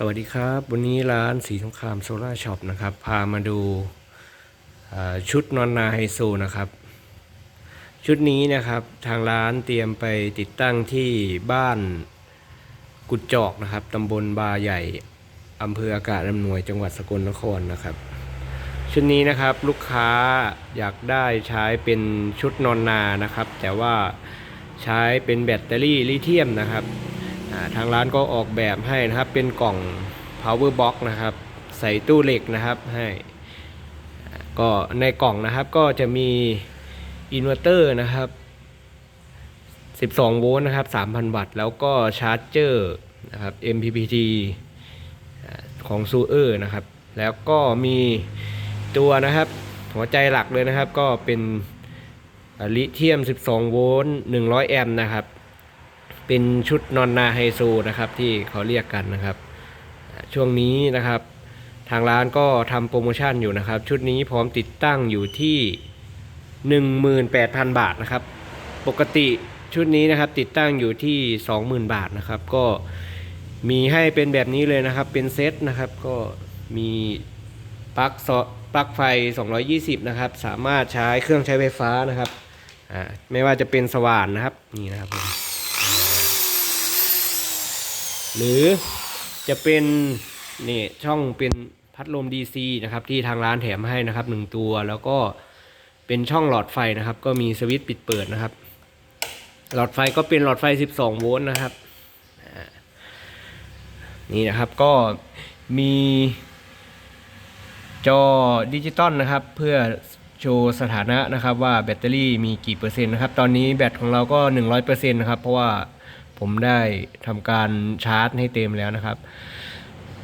สวัสดีครับ วันนี้ร้านสีสงครามโซล่าช็อปนะครับ พามาดูาชุดนอนนาไฮโซนะครับ ชุดนี้นะครับทางร้านเตรียมไปติดตั้งที่บ้านกุดจอกนะครับตำบลบาใหญ่อำเภออากาศอำนวยจังหวัดสกลนครนะครับ ชุดนี้นะครับลูกค้าอยากได้ใช้เป็นชุดนอนนานะครับ แต่ว่าใช้เป็นแบตเตอรี่ลิเธียมนะครับ ทางร้านก็ออกแบบให้นะครับ เป็นกล่อง power box นะครับ ใส่ตู้เหล็กนะครับให้ก็ในกล่องนะครับก็จะมีอินเวอร์เตอร์นะครับ 12 โวลต์นะครับ 3,000 วัตต์ แล้วก็ชาร์จเจอร์นะครับ MPPT ของซูเออร์นะครับ แล้วก็มีตัวนะครับ หัวใจหลักเลยนะครับ ก็เป็นลิเธียม 12 โวลต์ 100 แอมป์นะครับ เป็นชุดนอนนาไฮโซนะครับที่เขาเรียกกันนะครับ ช่วงนี้นะครับทางร้านก็ทำโปรโมชั่นอยู่นะครับ ชุดนี้พร้อมติดตั้งอยู่ที่ 18,000 บาทนะครับ ปกติชุดนี้นะครับติดตั้งอยู่ที่ 20,000 บาทนะครับ ก็มีให้เป็นแบบนี้เลยนะครับ เป็นเซตนะครับก็มีปลั๊กซอปลั๊กไฟ 220 นะครับ สามารถใช้เครื่องใช้ไฟฟ้านะครับไม่ว่าจะเป็นสว่านนะครับนี่นะครับผม หรือจะเป็นนี่ช่องเป็นพัดลม DC นะครับที่ทางร้านแถมให้นะครับหนึ่งตัวแล้วก็เป็นช่องหลอดไฟนะครับ ก็มีสวิตช์ปิดเปิดนะครับ หลอดไฟก็เป็นหลอดไฟ 12 โวลต์นะครับนี่นะครับก็มีจอดิจิตอลนะครับ เพื่อโชว์สถานะนะครับว่าแบตเตอรี่มีกี่เปอร์เซ็นต์นะครับ ตอนนี้แบตของเราก็ 100%นะครับ เพราะว่า ผมได้ทำการชาร์จให้เต็มแล้วนะครับ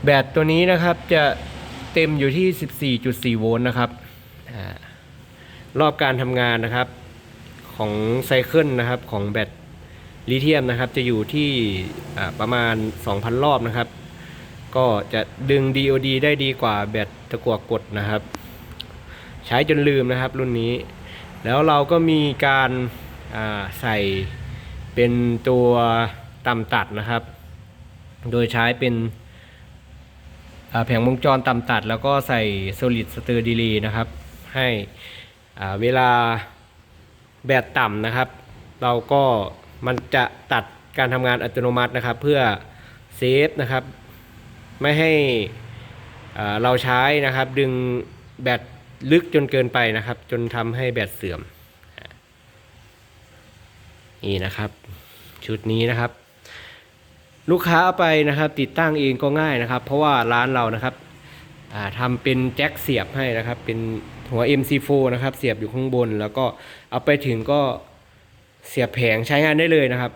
แบตตัวนี้นะครับจะเต็มอยู่ที่ 14.4 โวลต์นะครับอรอบการทำงานนะครับของไซเคิลนะครับของแบตลิเธียมนะครับจะอยู่ที่ประมาณ 2,000 รอบนะครับ ก็จะดึง DOD ได้ดีกว่าแบตตะกั่วกดนะครับ ใช้จนลืมนะครับรุ่นนี้ แล้วเราก็มีการาใส่ เป็นตัวต่ำตัดนะครับ โดยใช้เป็นแผงวงจรต่ำตัด แล้วก็ใส่ solid stir delay นะครับ ให้เวลาแบตต่ำนะครับ เราก็มันจะตัดการทำงานอัตโนมัตินะครับ เพื่อเซฟนะครับ ไม่ให้เราใช้นะครับ ดึงแบตลึกจนเกินไปนะครับ จนทำให้แบตเสื่อม นี่นะครับ ชุดนี้นะครับ ลูกค้าเอาไปนะครับ ติดตั้งเองก็ง่ายนะครับ เพราะว่าร้านเรานะครับอ่าทำเป็นแจ็คเสียบให้นะครับ เป็นหัว MC4 นะครับ เสียบอยู่ข้างบน แล้วก็เอาไปถึงก็เสียบแผงใช้งานได้เลยนะครับ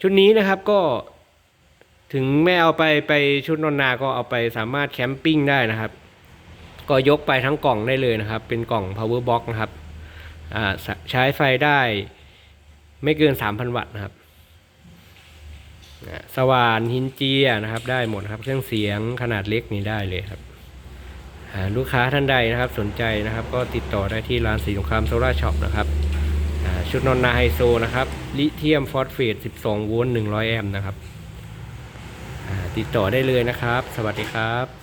ชุดนี้นะครับก็ถึงไม่เอาไปไปชุดนอนนาก็เอาไปสามารถแคมปิ้งได้นะครับ ก็ยกไปทั้งกล่องได้เลยนะครับ เป็นกล่อง power box นะครับใช้ไฟได้ ไม่เกิน 3,000 วัตต์นะครับสว่านหินเจียนะครับ ได้หมดครับ เครื่องเสียงขนาดเล็กนี่ได้เลยครับลูกค้าท่านใดนะครับ สนใจนะครับ ก็ติดต่อได้ที่ร้านสีสงครามโซล่าช็อปนะครับชุดนอนนาไฮโซนะครับ ลิเทียมฟอสเฟต 12 โวลต์ 100 แอมป์นะครับติดต่อได้เลยนะครับ สวัสดีครับ